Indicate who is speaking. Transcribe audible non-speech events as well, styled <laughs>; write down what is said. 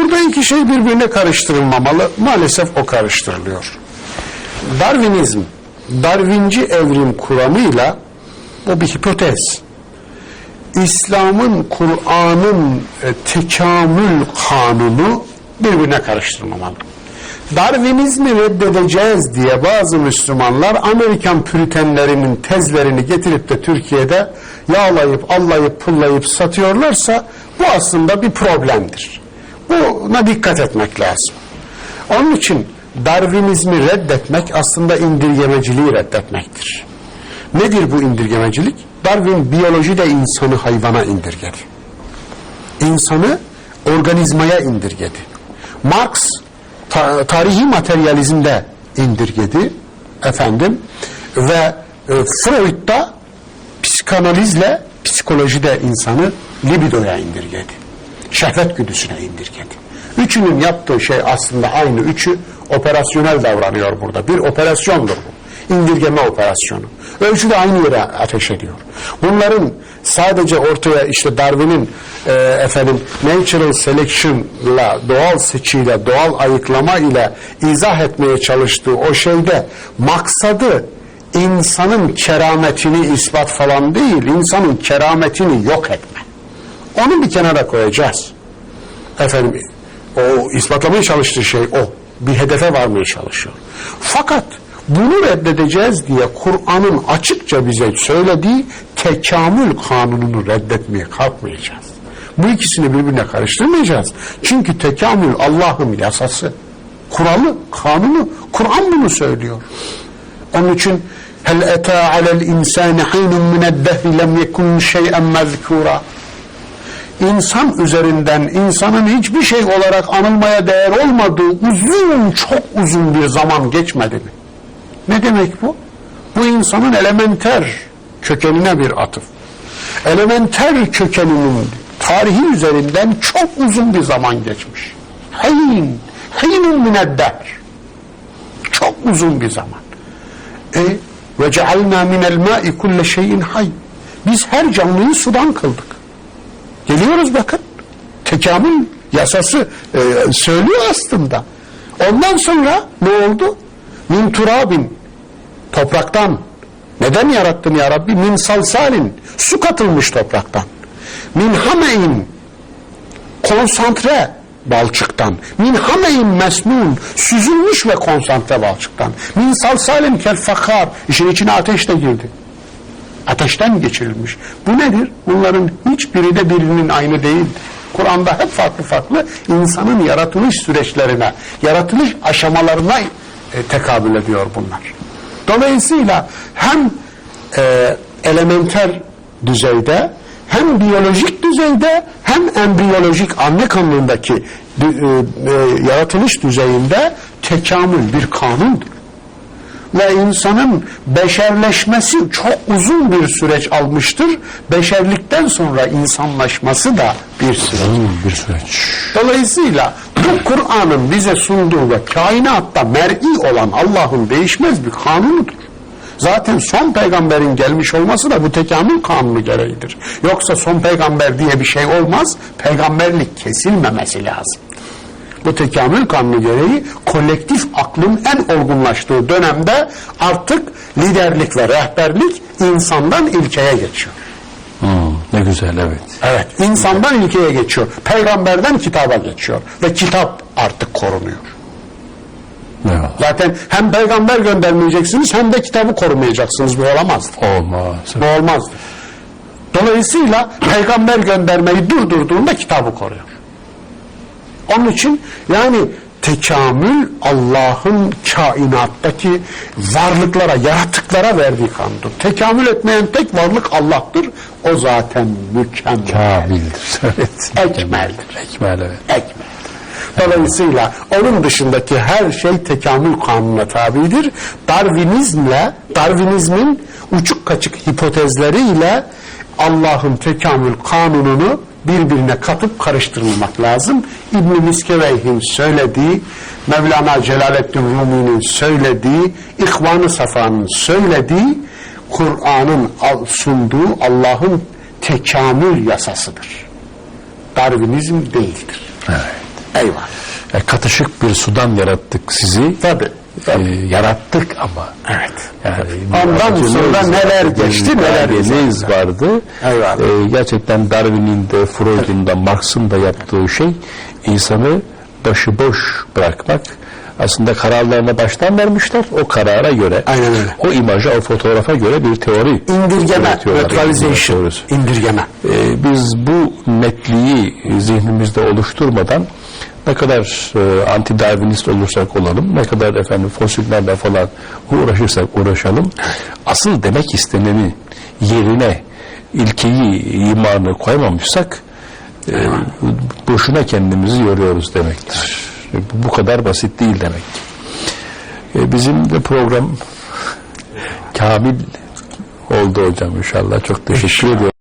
Speaker 1: Burada iki şey birbirine karıştırılmamalı. Maalesef o karıştırılıyor. Darwinizm, Darwinci evrim kuramıyla bu bir hipotez. İslam'ın, Kur'an'ın e, tekamül kanunu birbirine karıştırmamalı. Darwinizmi reddedeceğiz diye bazı Müslümanlar Amerikan püritenlerinin tezlerini getirip de Türkiye'de yağlayıp, allayıp, pullayıp satıyorlarsa bu aslında bir problemdir. Buna dikkat etmek lazım. Onun için Darwinizmi reddetmek aslında indirgemeciliği reddetmektir. Nedir bu indirgemecilik? Darwin biyolojide insanı hayvana indirgedi. İnsanı organizmaya indirgedi. Marx ta- tarihi materyalizmde indirgedi efendim ve e, Freud da psikanalizle psikolojide insanı libidoya indirgedi. Şehvet güdüsüne indirgedi. Üçünün yaptığı şey aslında aynı. Üçü operasyonel davranıyor burada. Bir operasyondur bu. İndirgeme operasyonu. Ölçü de aynı yere ateş ediyor. Bunların sadece ortaya işte Darwin'in e, efendim natural selection'la doğal seçiyle doğal ayıklama ile izah etmeye çalıştığı o şeyde maksadı insanın kerametini ispat falan değil, insanın kerametini yok etme. Onu bir kenara koyacağız. Efendim o ispatlamaya çalıştığı şey o. Bir hedefe varmaya çalışıyor. Fakat bunu reddedeceğiz diye Kur'an'ın açıkça bize söylediği tekamül kanununu reddetmeye kalkmayacağız. Bu ikisini birbirine karıştırmayacağız. Çünkü tekamül Allah'ın yasası. Kuralı, kanunu. Kur'an bunu söylüyor. Onun için hel eta alel insani hinun mined dehri lem yekun şey'en mezkura. İnsan üzerinden insanın hiçbir şey olarak anılmaya değer olmadığı uzun çok uzun bir zaman geçmedi mi? Ne demek bu? Bu insanın elementer kökenine bir atıf. Elementer kökeninin tarihi üzerinden çok uzun bir zaman geçmiş. Hin, hinun minedder. Çok uzun bir zaman. E ve cealna minel ma'i kulle şeyin hay. Biz her canlıyı sudan kıldık. Geliyoruz bakın. Tekamül yasası e, söylüyor aslında. Ondan sonra ne oldu? Min turabin topraktan. Neden yarattın ya Rabbi? Min salsalin su katılmış topraktan. Min hamein konsantre balçıktan. Min hamein mesnun süzülmüş ve konsantre balçıktan. Min salsalin kel fakar işin içine ateş de girdi. Ateşten geçirilmiş. Bu nedir? Bunların hiçbiri de birinin aynı değildir. Kur'an'da hep farklı farklı insanın yaratılış süreçlerine, yaratılış aşamalarına e, tekabül ediyor bunlar. Dolayısıyla hem e, elementer düzeyde hem biyolojik düzeyde hem embriyolojik anne kanındaki e, e, yaratılış düzeyinde tekamül bir kanundur ve insanın beşerleşmesi çok uzun bir süreç almıştır. Beşerlikten sonra insanlaşması da bir süreç.
Speaker 2: bir süreç.
Speaker 1: Dolayısıyla bu Kur'an'ın bize sunduğu ve kainatta mer'i olan Allah'ın değişmez bir kanunudur. Zaten son peygamberin gelmiş olması da bu tekamül kanunu gereğidir. Yoksa son peygamber diye bir şey olmaz. Peygamberlik kesilmemesi lazım. Bu tekamül kanunu gereği kolektif aklın en olgunlaştığı dönemde artık liderlik ve rehberlik insandan ilkeye geçiyor.
Speaker 2: Hmm, ne güzel evet.
Speaker 1: Evet, insandan ilkeye geçiyor. Peygamberden kitaba geçiyor ve kitap artık korunuyor.
Speaker 2: Eyvallah.
Speaker 1: Zaten hem peygamber göndermeyeceksiniz hem de kitabı korumayacaksınız. Bu olamaz.
Speaker 2: Olmaz.
Speaker 1: Bu olmaz. Dolayısıyla peygamber göndermeyi durdurduğunda kitabı koruyor. Onun için yani tekamül Allah'ın kainattaki varlıklara, yaratıklara verdiği kanundur. Tekamül etmeyen tek varlık Allah'tır. O zaten mükemmel.
Speaker 2: Kamildir. <laughs> Evet.
Speaker 1: Ekmeldir.
Speaker 2: Ekmel evet.
Speaker 1: Ekmel. Dolayısıyla onun dışındaki her şey tekamül kanununa tabidir. Darwinizmle, Darwinizmin uçuk kaçık hipotezleriyle Allah'ın tekamül kanununu birbirine katıp karıştırmamak lazım. İbn-i Miskeveyh'in söylediği, Mevlana Celaleddin Rumi'nin söylediği, İhvan-ı Safa'nın söylediği, Kur'an'ın sunduğu Allah'ın tekamül yasasıdır. Darwinizm değildir.
Speaker 2: Evet.
Speaker 1: Eyvallah.
Speaker 2: Yani katışık bir sudan yarattık sizi.
Speaker 1: Tabii.
Speaker 2: Ee, yarattık ama.
Speaker 1: Evet.
Speaker 2: Yani
Speaker 1: Ondan sonra neler geçti, neler geçti.
Speaker 2: vardı.
Speaker 1: Eyvallah.
Speaker 2: Ee, gerçekten Darwin'in de Freud'un da Marx'ın da yaptığı şey insanı başıboş bırakmak. Aslında kararlarına baştan vermişler. O karara göre,
Speaker 1: Aynen öyle.
Speaker 2: o imaja, o fotoğrafa göre bir teori
Speaker 1: İndirgeme,
Speaker 2: üretiyorlar.
Speaker 1: neutralization, indirgeme.
Speaker 2: Ee, biz bu netliği zihnimizde oluşturmadan ne kadar e, anti darwinist olursak olalım, ne kadar efendim fosillerle falan uğraşırsak uğraşalım, asıl demek isteneni yerine ilkeyi, imanı koymamışsak e, boşuna kendimizi yoruyoruz demektir. Bu- Bu kadar basit değil demek. E, bizim de program kamil oldu hocam inşallah. Çok teşekkür ediyorum.